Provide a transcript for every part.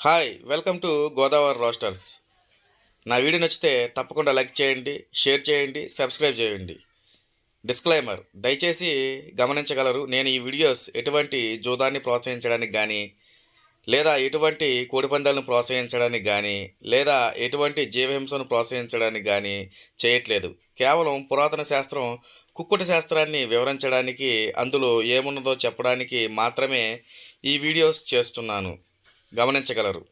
Hi welcome to Godavari roasters నా video నచ్చితే తప్పకుండా లైక్ చేయండి షేర్ చేయండి సబ్స్క్రైబ్ చేయండి. డిస్క్లైమర్ దయచేసి గమనించగలరు నేను ఈ వీడియోస్ ఎటువంటి జూదాన్ని ప్రోత్సహించడానికి కానీ లేదా ఎటువంటి కోడిపందాలను ప్రోత్సహించడానికి కానీ లేదా ఎటువంటి జీవహింసను ప్రోత్సహించడానికి కానీ చేయట్లేదు. కేవలం పురాతన శాస్త్రం కుక్కుట శాస్త్రాన్ని వివరించడానికి అందులో ఏమున్నదో చెప్పడానికి మాత్రమే ఈ వీడియోస్ చేస్తున్నాను. గమనించగలరు.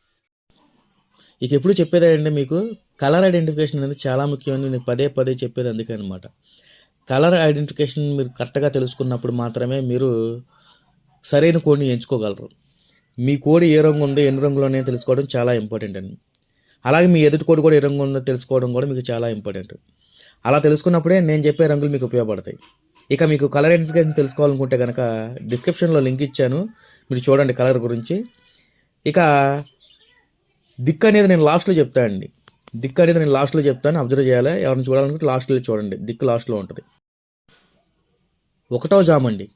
ఇక ఎప్పుడు చెప్పేదే అండి మీకు కలర్ ఐడెంటిఫికేషన్ అనేది చాలా ముఖ్యమని నేను పదే పదే చెప్పేది అందుకే అనమాట కలర్ ఐడెంటిఫికేషన్ మీరు కరెక్ట్గా తెలుసుకున్నప్పుడు మాత్రమే మీరు సరైన కోడ్ని ఎంచుకోగలరు. మీ కోడ్ ఏ రంగు ఉందో ఎన్ని రంగులోనే తెలుసుకోవడం చాలా ఇంపార్టెంట్ అండి. అలాగే మీ ఎదుటి కోడ్ కూడా ఏ రంగు ఉందో తెలుసుకోవడం కూడా మీకు చాలా ఇంపార్టెంట్ అలా తెలుసుకున్నప్పుడే నేను చెప్పే రంగులు మీకు ఉపయోగపడతాయి. ఇక మీకు కలర్ ఐడెంటిఫికేషన్ తెలుసుకోవాలనుకుంటే కనుక డిస్క్రిప్షన్లో లింక్ ఇచ్చాను. మీరు చూడండి కలర్ గురించి. ఇక దిక్కు అనేది నేను లాస్ట్లో చెప్తానండి దిక్కు అనేది నేను లాస్ట్లో చెప్తాను అబ్జర్వ్ చేయాలి. ఎవరిని చూడాలనుకుంటే లాస్ట్లో చూడండి. దిక్కు లాస్ట్లో ఉంటుంది. ఒకటో జాము అండి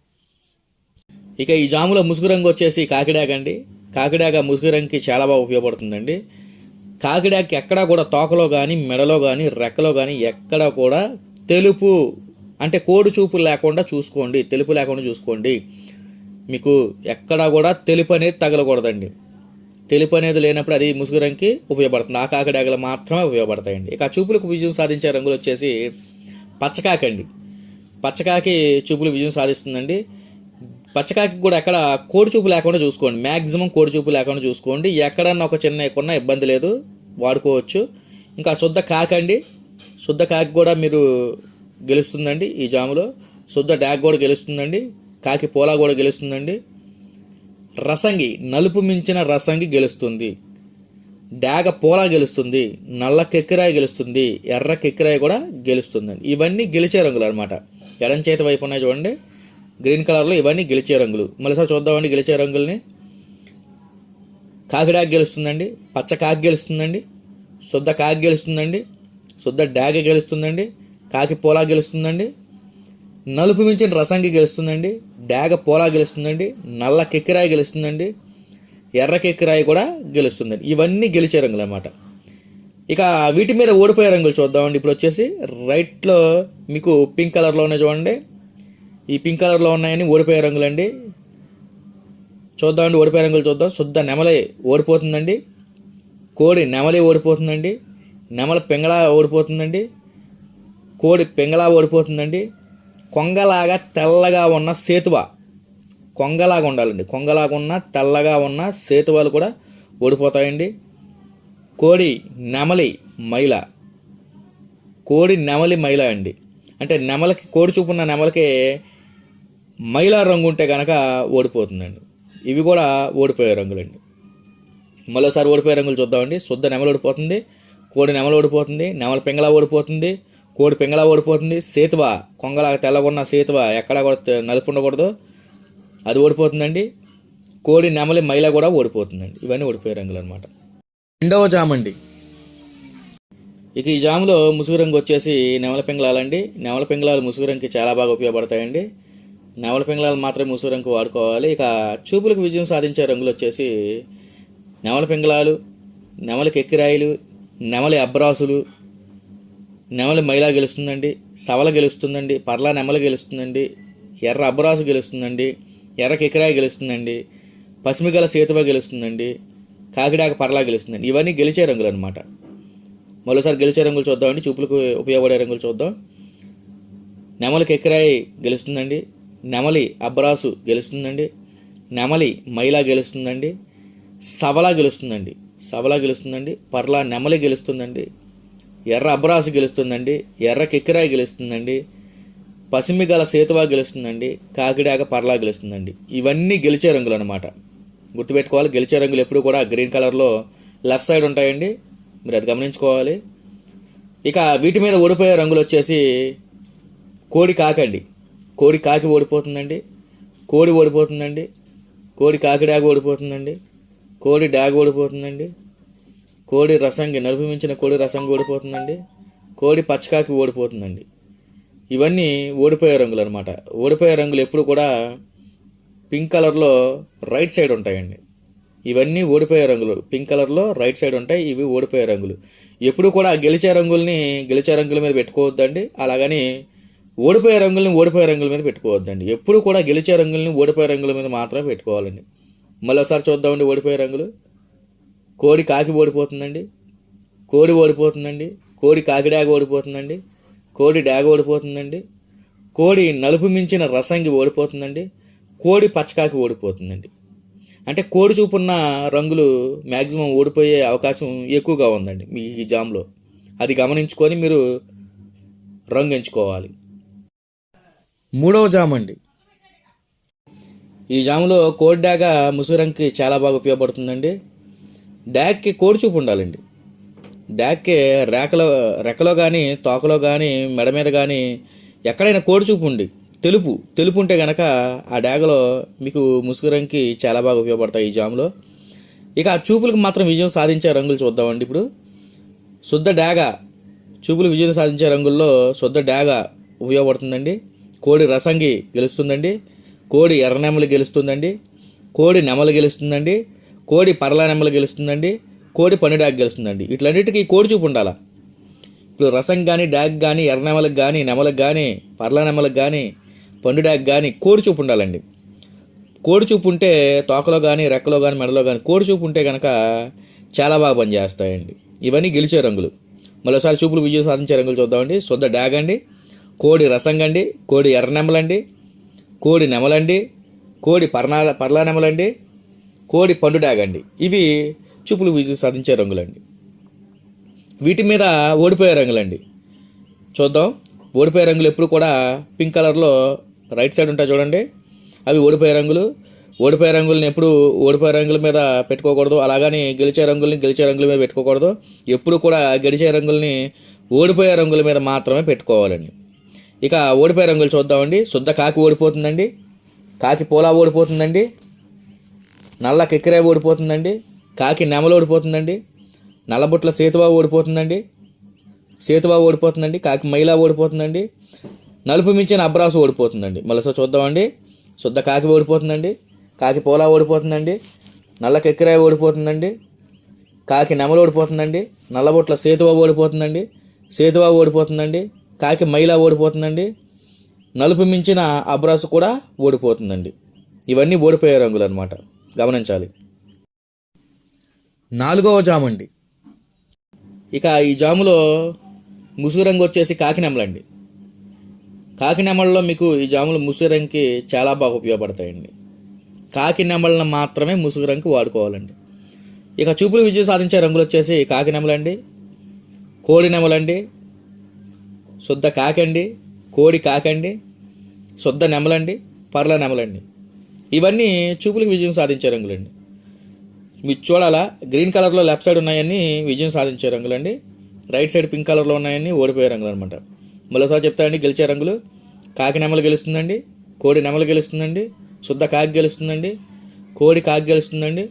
ఇక ఈ జాములో ముసుగు రంగు వచ్చేసి కాకిడాక అండి. కాకిడాక ముసుగు రంగుకి చాలా బాగా ఉపయోగపడుతుందండి. కాకిడాకి ఎక్కడా కూడా తోకలో కానీ మెడలో కానీ రెక్కలో కానీ ఎక్కడా కూడా తెలుపు అంటే కోడి చూపు లేకుండా చూసుకోండి. తెలుపు లేకుండా చూసుకోండి. మీకు ఎక్కడా కూడా తెలుపు అనేది తగలకూడదండి. తెలుపు అనేది లేనప్పుడు అది ముసుగు రంగుకి ఉపయోగపడుతుంది. ఆ కాకిడాకలు మాత్రమే ఉపయోగపడతాయండి. ఇక చూపులకు విజయం సాధించే రంగులు వచ్చేసి పచ్చకాకి అండి పచ్చకాకి చూపులు విజయం సాధిస్తుందండి. పచ్చకాకి కూడా ఎక్కడ కోడి చూపు లేకుండా చూసుకోండి. మ్యాక్సిమం కోడి చూపు లేకుండా చూసుకోండి. ఎక్కడన్నా ఒక చిన్న ఎక్కున్నా ఇబ్బంది లేదు. వాడుకోవచ్చు. ఇంకా శుద్ధ కాకండి. శుద్ధ కాకి కూడా మీరు గెలుస్తుందండి ఈ జాములో. శుద్ధ డాగ్ కూడా గెలుస్తుందండి. కాకి పోలా కూడా గెలుస్తుందండి. రసంగి నలుపు మించిన రసంగి గెలుస్తుంది. డాగ పోలా గెలుస్తుంది నల్ల కెక్కిరాయి గెలుస్తుంది ఎర్ర కెక్కిరాయి కూడా గెలుస్తుందండి ఇవన్నీ గెలిచే రంగులు అనమాట ఎడం చేతి వైపు ఉన్నాయి చూడండి. గ్రీన్ కలర్లో ఇవన్నీ గెలిచే రంగులు. మళ్ళీసారి చూద్దామండి గెలిచే రంగుల్ని. కాకిడాక్ గెలుస్తుందండి పచ్చ కాకి గెలుస్తుందండి శుద్ధ కాకి గెలుస్తుందండి శుద్ధ డాగ గెలుస్తుందండి కాకి పోలా గెలుస్తుందండి నలుపు మించిన రసంగి గెలుస్తుందండి డాగ పోలా గెలుస్తుందండి నల్ల కెక్కిరాయి గెలుస్తుందండి ఎర్ర కెక్కిరాయి కూడా గెలుస్తుందండి. ఇవన్నీ గెలిచే రంగులు అనమాట ఇక వీటి మీద ఓడిపోయే రంగులు చూద్దామండి. ఇప్పుడు వచ్చేసి రైట్లో మీకు పింక్ కలర్లో ఉన్నాయి చూడండి. ఈ పింక్ కలర్లో ఉన్నాయని ఓడిపోయే రంగులండి. చూద్దామండి ఓడిపోయే రంగులు చూద్దాం. శుద్ధ నెమలి ఓడిపోతుందండి. కోడి నెమలి ఓడిపోతుందండి. నెమల పెంగళ ఓడిపోతుందండి. కోడి పెంగళ ఓడిపోతుందండి. కొంగలాగా తెల్లగా ఉన్న సేతువ. కొంగలాగా ఉండాలండి. కొంగలాగా ఉన్న తెల్లగా ఉన్న సేతువాలు కూడా ఓడిపోతాయండి. కోడి నెమలి మైల. కోడి నెమలి మైల అండి. అంటే నెమలకి కోడి చూపున్న నెమలకి మైల రంగు ఉంటే కనుక ఓడిపోతుందండి. ఇవి కూడా ఓడిపోయే రంగులండి. మరోసారి ఓడిపోయే రంగులు చూద్దామండి. శుద్ధ నెమలు ఓడిపోతుంది. కోడి నెమలు ఓడిపోతుంది. నెమల పింగళ ఓడిపోతుంది. కోడి పింగళ ఓడిపోతుంది. సేతువ కొంగలాగా తెల్లగొన్న సేతువ ఎక్కడ కూడా నలుపు ఉండకూడదు అది ఓడిపోతుందండి. కోడి నెమలి మైల కూడా ఓడిపోతుందండి. ఇవన్నీ ఓడిపోయే రంగులు అనమాట రెండవ జామ్ అండి ఇక ఈ జాములో ముసుగు రంగు వచ్చేసి నెమల పింగళాలండి. నెమల పింగళాలు ముసుగు రంగుకి చాలా బాగా ఉపయోగపడతాయండి. నెమల పింగళాలు మాత్రమే ముసుగు రంగు వాడుకోవాలి. ఇక చూపులకు విజయం సాధించే రంగులు వచ్చేసి నెమల పింగళాలు నెమలి కెక్కిరాయిలు నెమలి అబ్రాసులు నెమలి మైలా గెలుస్తుందండి సవల గెలుస్తుందండి పర్లా నెమల గెలుస్తుందండి ఎర్ర అబ్బరాసు గెలుస్తుందండి ఎర్ర కికరాయి గెలుస్తుందండి పసిమిగల సీతవ గెలుస్తుందండి కాకిడాక పర్లా గెలుస్తుందండి. ఇవన్నీ గెలిచే రంగులు అనమాట మరోసారి గెలిచే రంగులు చూద్దామండి చూపులకు ఉపయోగపడే రంగులు చూద్దాం. నెమలి కెక్కిరాయి గెలుస్తుందండి నెమలి అబ్బరాసు గెలుస్తుందండి నెమలి మైలా గెలుస్తుందండి సవలా గెలుస్తుందండి సవలా గెలుస్తుందండి పర్లా నెమలి గెలుస్తుందండి ఎర్ర అబ్రాసు గెలుస్తుందండి ఎర్ర కిక్కిరాయి గెలుస్తుందండి పసిమి గల సేతువా గెలుస్తుందండి కాకిడాక పర్లా గెలుస్తుందండి. ఇవన్నీ గెలిచే రంగులు అనమాట గుర్తుపెట్టుకోవాలి గెలిచే రంగులు ఎప్పుడు కూడా గ్రీన్ కలర్లో లెఫ్ట్ సైడ్ ఉంటాయండి. మీరు అది గమనించుకోవాలి. ఇక వీటి మీద ఓడిపోయే రంగులు వచ్చేసి కోడి కాకండి కోడి కాకి ఓడిపోతుందండి కోడి ఓడిపోతుందండి కోడి కాకిడాగ ఓడిపోతుందండి కోడి డాగ ఓడిపోతుందండి కోడి రసంగి నలుపు మించిన కోడి రసంగి ఓడిపోతుందండి. కోడి పచ్చకాకి ఓడిపోతుందండి. ఇవన్నీ ఓడిపోయే రంగులు అనమాట ఓడిపోయే రంగులు ఎప్పుడు కూడా పింక్ కలర్లో రైట్ సైడ్ ఉంటాయండి. ఇవన్నీ ఓడిపోయే రంగులు. పింక్ కలర్లో రైట్ సైడ్ ఉంటాయి ఇవి ఓడిపోయే రంగులు. ఎప్పుడు కూడా గెలిచే రంగుల్ని గెలిచే రంగుల మీద పెట్టుకోవద్దండి. అలాగని ఓడిపోయే రంగుల్ని ఓడిపోయే రంగుల మీద పెట్టుకోవద్దండి. ఎప్పుడు కూడా గెలిచే రంగుల్ని ఓడిపోయే రంగుల మీద మాత్రమే పెట్టుకోవాలండి. మళ్ళీ ఒకసారి చూద్దామండి ఓడిపోయే రంగులు. కోడి కాకి ఓడిపోతుందండి. కోడి ఓడిపోతుందండి. కోడి కాకి డాగ ఓడిపోతుందండి. కోడి డాగ ఓడిపోతుందండి. కోడి నలుపు మించిన రసంగి ఓడిపోతుందండి. కోడి పచ్చకాకి ఓడిపోతుందండి. అంటే కోడి చూపున్న రంగులు మ్యాక్సిమం ఓడిపోయే అవకాశం ఎక్కువగా ఉందండి మీ ఈ జామ్లో. అది గమనించుకొని మీరు రంగు ఎంచుకోవాలి. మూడవ జామ్ అండి. ఈ జాములో కోడి డాగ ముసురంకి చాలా బాగా ఉపయోగపడుతుందండి. డాగ్కి కోడి చూపు ఉండాలండి. డాగ్కి రేకలో రెక్కలో కానీ తోకలో కానీ మెడ మీద కానీ ఎక్కడైనా కోడిచూపు ఉండి తెలుపు తెలుపు ఉంటే గనక ఆ డాగలో మీకు ముసుగురంకి చాలా బాగా ఉపయోగపడతాయి ఈ జాములో. ఇక ఆ చూపులకు మాత్రం విజయం సాధించే రంగులు చూద్దామండి ఇప్పుడు. శుద్ధ డాగ చూపులు విజయం సాధించే రంగుల్లో శుద్ధ డాగ ఉపయోగపడుతుందండి. కోడి రసంగి గెలుస్తుందండి. కోడి ఎర్ర నెమలి గెలుస్తుందండి. కోడి నెమలి గెలుస్తుందండి. కోడి పరల నెమలి గెలుస్తుందండి కోడి పని డాగ్ గెలుస్తుందండి వీటిలన్నిటికీ కోడి చూపు ఉండాలా? ఇప్పుడు రసం కానీ డాగ్ కానీ ఎర్ర నెమలకు కానీ నెమలకు కానీ పర్ల నెమలకు కానీ పండు డాగ్ కానీ కోడి చూపు ఉండాలండి. కోడి చూపు ఉంటే తోకలో కానీ రెక్కలో కానీ మెడలో కానీ కోడి చూపు ఉంటే కనుక చాలా బాగా పనిచేస్తాయండి ఇవన్నీ గెలిచే రంగులు. మరోసారి చూపులు విజయం సాధించే రంగులు చూద్దామండి. శుద్ధ డాగ్ అండి కోడి రసంగండి కోడి ఎర్ర నెమలండి కోడి నెమలండి కోడి పర్నా పర్లా నెమలండి కోడి పండు ఇవి చూపులు విజయం సాధించే రంగులండి. వీటి మీద ఓడిపోయే రంగులండి. చూద్దాం. ఓడిపోయే రంగులు ఎప్పుడు కూడా పింక్ కలర్లో రైట్ సైడ్ ఉంటాయి చూడండి. అవి ఓడిపోయే రంగులు. ఓడిపోయే రంగులను ఎప్పుడు ఓడిపోయే రంగుల మీద పెట్టుకోకూడదు. అలాగని గెలిచే రంగుల్ని గెలిచే రంగుల మీద పెట్టుకోకూడదు. ఎప్పుడు కూడా గెలిచే రంగుల్ని ఓడిపోయే రంగుల మీద మాత్రమే పెట్టుకోవాలండి. ఇక ఓడిపోయే రంగులు చూద్దామండి. శుద్ధ కాకి ఓడిపోతుందండి. కాకి పోలా ఓడిపోతుందండి. నల్ల కిక్కిరాయి ఓడిపోతుందండి కాకి నెమలు ఓడిపోతుందండి నల్లబుట్ల సేతువా ఓడిపోతుందండి సేతువా ఓడిపోతుందండి కాకి మైలా ఓడిపోతుందండి నలుపు మించిన అబ్రాసు ఓడిపోతుందండి. మళ్ళీ చూద్దామండి. శుద్ధ కాకి ఓడిపోతుందండి కాకి పోలా ఓడిపోతుందండి నల్ల కెక్కిరాయి ఓడిపోతుందండి కాకి నెమలు ఓడిపోతుందండి నల్లబొట్ల సేతువా ఓడిపోతుందండి సేతుబాబు ఓడిపోతుందండి కాకి మైలా ఓడిపోతుందండి నలుపు మించిన అబ్రాసు కూడా ఓడిపోతుందండి. ఇవన్నీ ఓడిపోయే రంగులు అనమాట గమనించాలి. నాలుగవ జాము అండి. ఇక ఈ జాములో ముసుగు రంగు వచ్చేసి కాకి నెమలండి కాకి నెమలలో మీకు ఈ జాములు ముసుగు రంగుకి చాలా బాగా ఉపయోగపడతాయండి. కాకినెమలను మాత్రమే ముసుగు రంగు వాడుకోవాలండి. ఇక చూపులు విజయం సాధించే రంగులు వచ్చేసి కాకి నెమలండి కోడి నెమలండి శుద్ధ కాకండి. కోడి కాకండి. శుద్ధ నెమలండి పర్ల నెమలండి ఇవన్నీ చూపులకు విజయం సాధించే రంగులండి. మీరు చూడాలా గ్రీన్ కలర్లో లెఫ్ట్ సైడ్ ఉన్నాయని విజయం సాధించే రంగులండి. రైట్ సైడ్ పింక్ కలర్లో ఉన్నాయని ఓడిపోయే రంగులు అనమాట మరోసారి చెప్తానండి గెలిచే రంగులు. కాకి నెమలు గెలుస్తుందండి. కోడి నెమలు గెలుస్తుందండి. శుద్ధ కాకి గెలుస్తుందండి. కోడి కాకి గెలుస్తుందండి.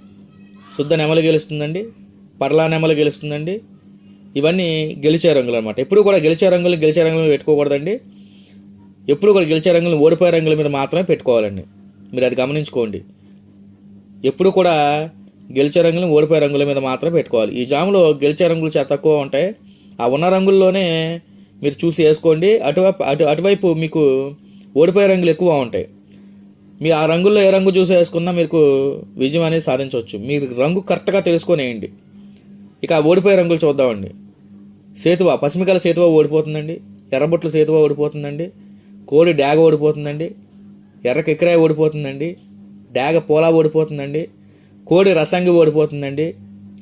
శుద్ధ నెమలు గెలుస్తుందండి. పర్లా నెమలు గెలుస్తుందండి. ఇవన్నీ గెలిచే రంగులు అనమాట ఎప్పుడు కూడా గెలిచే రంగులు గెలిచే రంగులు పెట్టుకోకూడదండి. ఎప్పుడు కూడా గెలిచే రంగులు ఓడిపోయే రంగుల మీద మాత్రమే పెట్టుకోవాలండి. మీరు అది గమనించుకోండి. ఎప్పుడు కూడా గెలిచే రంగులు ఓడిపోయే రంగుల మీద మాత్రమే పెట్టుకోవాలి. ఈ జాములో గెలిచే రంగులు చాలా తక్కువ ఉంటాయి. ఆ ఉన్న రంగుల్లోనే మీరు చూసి వేసుకోండి. అటువైపు అటు అటువైపు మీకు ఓడిపోయే రంగులు ఎక్కువ ఉంటాయి. మీ ఆ రంగుల్లో ఏ రంగు చూసి వేసుకున్నా మీకు విజయం అనేది సాధించవచ్చు. మీరు రంగు కరెక్ట్గా తెలుసుకొని వేయండి. ఇక ఆ ఓడిపోయే రంగులు చూద్దామండి. సేతువ పసిమికల సేతువ ఓడిపోతుందండి. ఎర్రబొట్ల సేతువ ఓడిపోతుందండి. కోడి డాగ ఓడిపోతుందండి. ఎర్ర కిక్రాయ ఓడిపోతుందండి డాగ పోలా ఓడిపోతుందండి కోడి రసంగి ఓడిపోతుందండి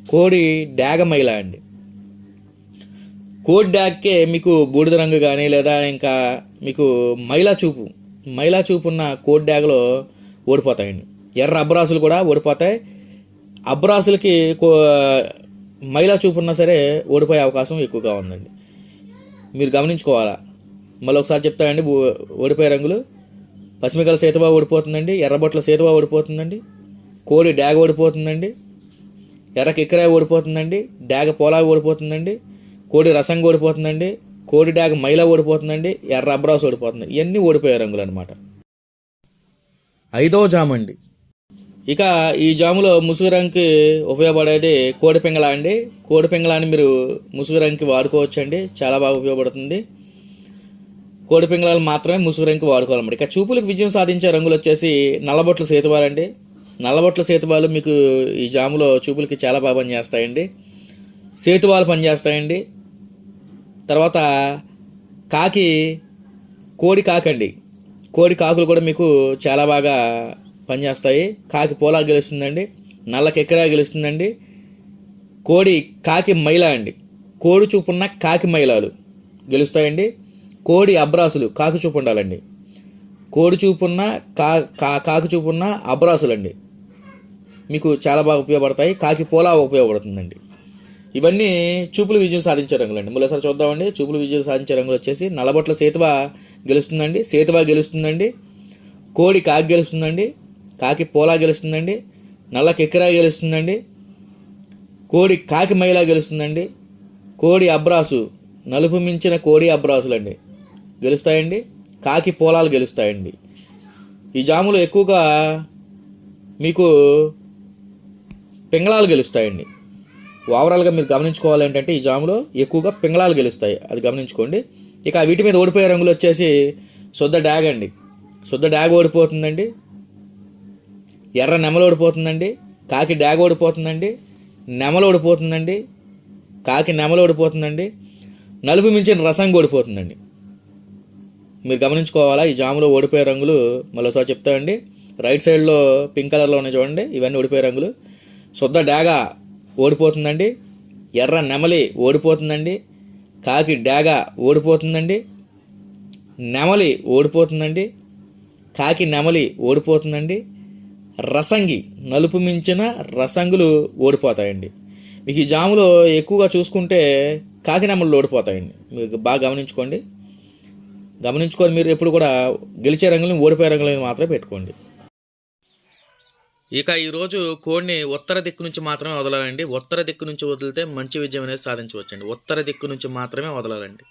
కోడి డాగ మైల అండి. కోడి డాగ్కే మీకు బూడిద రంగు కానీ లేదా ఇంకా మీకు మైలా చూపు మైలా చూపు ఉన్న కోడి డాగలో ఓడిపోతాయండి. ఎర్ర అబ్రాసులు కూడా ఓడిపోతాయి. అబ్రాసులకి కో మైలా చూపు ఉన్నా సరే ఓడిపోయే అవకాశం ఎక్కువగా ఉందండి. మీరు గమనించుకోవాలా? మళ్ళీ ఒకసారి చెప్తానండి ఓ- ఓడిపోయే రంగులు. పసిమికల సేతువా ఓడిపోతుందండి ఎర్రబొట్ల సేతువా ఓడిపోతుందండి కోడి డాగ ఓడిపోతుందండి ఎర్ర కిక్కరాయ ఓడిపోతుందండి డాగ పోలా ఓడిపోతుందండి కోడి రసంగ ఓడిపోతుందండి కోడి డాగ మైలా ఓడిపోతుందండి ఎర్ర అబ్రాస్ ఓడిపోతుంది. ఇవన్నీ ఓడిపోయే రంగులు అనమాట ఐదో జామ్ అండి ఇక ఈ జాములో ముసుగు రంగుకి ఉపయోగపడేది కోడి పింగళ అండి. కోడి పింగళాన్ని మీరు ముసుగు రంగుకి వాడుకోవచ్చు అండి చాలా బాగా ఉపయోగపడుతుంది. కోడి పింగళాలు మాత్రమే ముసుగు రంగుకి వాడుకోవాలన్నమాట. ఇక చూపులకు విజయం సాధించే రంగులు వచ్చేసి నల్లబొట్ల సేతువాలండి. నల్లబొట్ల సేతువాలు మీకు ఈ జాములో చూపులకి చాలా బాగా పనిచేస్తాయండి. సేతువాలు పనిచేస్తాయండి. తర్వాత కాకి కోడి కాకండి. కోడి కాకులు కూడా మీకు చాలా బాగా పనిచేస్తాయి. కాకి పోలా గెలుస్తుందండి. నల్ల కెక్కరా గెలుస్తుందండి. కోడి కాకి మైల అండి. కోడి చూపున్న కాకి మైలాలు గెలుస్తాయండి. కోడి అబ్రాసులు కాకి చూపు ఉండాలండి కోడి చూపున్న కా కా కాకి చూపున్న అబ్రాసులండి. మీకు చాలా బాగా ఉపయోగపడతాయి. కాకి పోలా ఉపయోగపడుతుందండి. ఇవన్నీ చూపులు విజయం సాధించే రంగులండి. మరోసారి చూద్దామండి. చూపులు విజయం సాధించే రంగులు వచ్చేసి నలబొట్ల సేతువ గెలుస్తుందండి. సేతువ గెలుస్తుందండి. కోడి కాకి గెలుస్తుందండి. కాకి పోలా గెలుస్తుందండి. నల్ల కెక్కిరా గెలుస్తుందండి. కోడి కాకి మైలా గెలుస్తుందండి. కోడి అబ్రాసు నలుపు మించిన కోడి అబ్రాసులండి. గెలుస్తాయండి. కాకి పోలాలు గెలుస్తాయండి. ఈ జాములు ఎక్కువగా మీకు పింగళాలు గెలుస్తాయండి. ఓవరాల్గా మీరు గమనించుకోవాలి ఏంటంటే ఈ జాములో ఎక్కువగా పింగళాలు గెలుస్తాయి. అది గమనించుకోండి. ఇక వీటి మీద ఓడిపోయే రంగులు వచ్చేసి శుద్ధ డ్యాగ్ అండి. శుద్ధ డ్యాగ్ ఓడిపోతుందండి. ఎర్ర నెమలు ఓడిపోతుందండి. కాకి డ్యాగ్ ఓడిపోతుందండి. నెమలు ఓడిపోతుందండి. కాకి నెమలు ఓడిపోతుందండి. నలుపు మించిన రసం ఓడిపోతుందండి. మీరు గమనించుకోవాలా? ఈ జాములో ఓడిపోయే రంగులు మరోసారి చెప్తామండి రైట్ సైడ్లో పింక్ కలర్లో ఉన్నాయి చూడండి. ఇవన్నీ ఓడిపోయే రంగులు. శుద్ధ డాగా ఓడిపోతుందండి. ఎర్ర నెమలి ఓడిపోతుందండి. కాకి డాగా ఓడిపోతుందండి. నెమలి ఓడిపోతుందండి. కాకి నెమలి ఓడిపోతుందండి. రసంగి నలుపు మించిన రసంగులు ఓడిపోతాయండి. మీకు ఈ జాములో ఎక్కువగా చూసుకుంటే కాకి నెమలు ఓడిపోతాయండి. మీరు బాగా గమనించుకోండి. గమనించుకొని మీరు ఎప్పుడు కూడా గెలిచే రంగులను ఓడిపోయే రంగులను మాత్రమే పెట్టుకోండి. ఇక ఈరోజు కోడిని ఉత్తర దిక్కు నుంచి మాత్రమే వదలాలండి. ఉత్తర దిక్కు నుంచి వదిలితే మంచి విజయం అనేది సాధించవచ్చండి. ఉత్తర దిక్కు నుంచి మాత్రమే వదలాలండి.